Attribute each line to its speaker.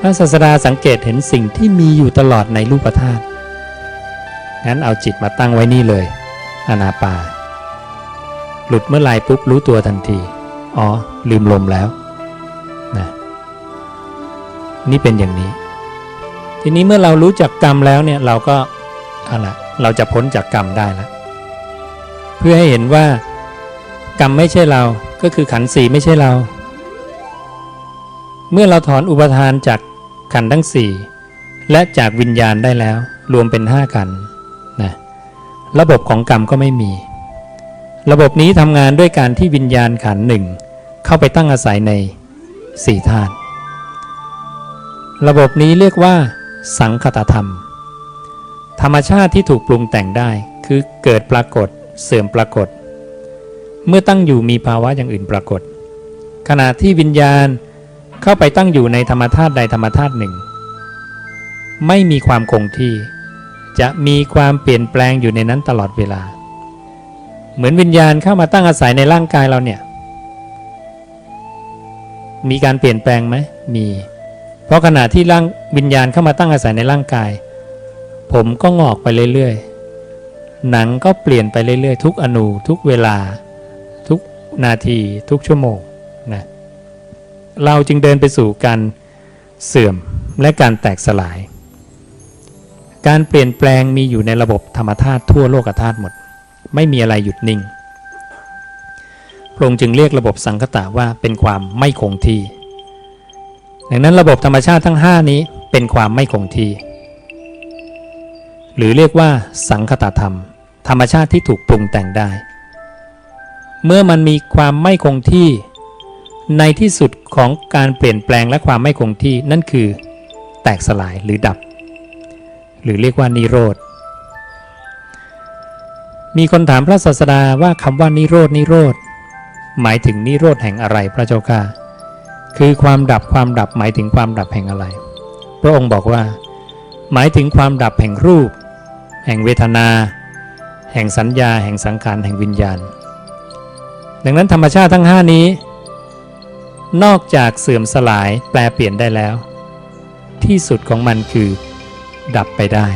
Speaker 1: พระศาสดาสังเกตเห็นสิ่งที่มีอยู่ตลอดในรูปธาตุงั้นเอาจิตมาตั้งไว้นี่เลย อนาปา หลุดเมื่อไรปุ๊บรู้ตัวทันที อ๋อ ลืมลมแล้วนะนี่เป็นอย่างนี้ ทีนี้เมื่อเรารู้จักกรรมแล้วเนี่ยเราก็อาละเราจะพ้นจากกรรมได้แล้วเพื่อให้เห็นว่ากรรมไม่ใช่เราก็คือขันธ์สีไม่ใช่เรา เมื่อเราถอนอุปทานจาก ขันทั้งสี่และจากวิญญาณได้แล้วรวมเป็นห้าขันนะระบบของกรรมก็ไม่มี ระบบนี้ทำงานด้วยการที่วิญญาณขันหนึ่งเข้าไปตั้งอาศัยในสี่ธาตุระบบนี้เรียกว่า สังคตธรรม ธรรมชาติที่ถูกปรุงแต่งได้คือเกิดปรากฏเสื่อมปรากฏ เมื่อตั้งอยู่มีภาวะอย่างอื่นปรากฏ ขณะที่วิญญาณ เข้าไปตั้งอยู่ในธรรมธาตุใดธรรมธาตุหนึ่ง ไม่มีความคงที่ จะมีความเปลี่ยนแปลงอยู่ในนั้นตลอดเวลา เหมือนวิญญาณเข้ามาตั้งอาศัยในร่างกายเราเนี่ย มีการเปลี่ยนแปลงไหมมี เพราะขณะที่ร่างวิญญาณเข้ามาตั้งอาศัยในร่างกาย ผมก็งอกไปเรื่อยๆหนังก็เปลี่ยนไปเรื่อยๆ ทุกอนูทุกเวลา ทุกนาทีทุกชั่วโมงนะ เราจึงเดินไปสู่การเสื่อมและการแตกสลาย การเปลี่ยนแปลงมีอยู่ในระบบธรรมธาตุทั่วโลกธาตุหมด ไม่มีอะไรหยุดนิ่งพระองค์จึงเรียกระบบสังคตะว่าเป็นความไม่คงที่ ดังนั้นระบบธรรมชาติทั้ง 5 นี้เป็นความไม่คงที่ หรือเรียกว่าสังคตธรรม ธรรมชาติที่ถูกปรุงแต่งได้ เมื่อมันมีความไม่คงที่ ในที่สุดของการเปลี่ยนแปลงและความไม่คงที่นั่นคือ แตกสลายหรือดับ หรือเรียกว่านิโรธ มีคนถามพระศาสดาว่าคำว่านิโรธนิโรธหมายถึงนิโรธแห่งอะไรพระเจ้าค่ะ คือความดับความดับหมายถึงความดับแห่งอะไร พระองค์บอกว่า หมายถึงความดับแห่งรูป แห่งเวทนา แห่งสัญญา แห่งสังขารแห่งวิญญาณ ดังนั้นธรรมชาติทั้งห้านี้ นอกจากเสื่อมสลายแปลเปลี่ยนได้แล้ว ที่สุดของมันคือ ดับไปได้